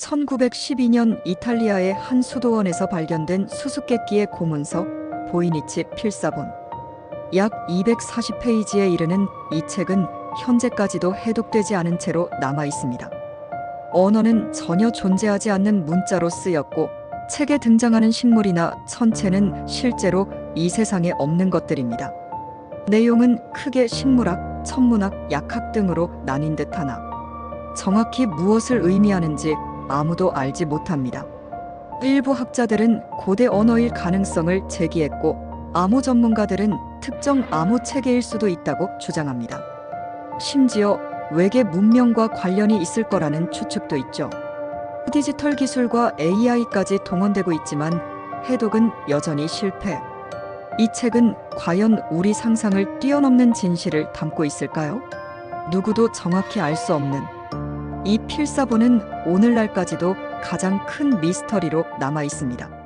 1912년 이탈리아의 한 수도원에서 발견된 수수께끼의 고문서 보이니치 필사본. 약 240페이지에 이르는 이 책은 현재까지도 해독되지 않은 채로 남아 있습니다. 언어는 전혀 존재하지 않는 문자로 쓰였고 책에 등장하는 식물이나 천체는 실제로 이 세상에 없는 것들입니다. 내용은 크게 식물학, 천문학, 약학 등으로 나뉜 듯 하나 정확히 무엇을 의미하는지 아무도 알지 못합니다. 일부 학자들은 고대 언어일 가능성을 제기했고 암호 전문가들은 특정 암호 체계일 수도 있다고 주장합니다. 심지어 외계 문명과 관련이 있을 거라는 추측도 있죠. 디지털 기술과 AI까지 동원되고 있지만 해독은 여전히 실패. 이 책은 과연 우리 상상을 뛰어넘는 진실을 담고 있을까요? 누구도 정확히 알 수 없는 이 필사본은 오늘날까지도 가장 큰 미스터리로 남아 있습니다.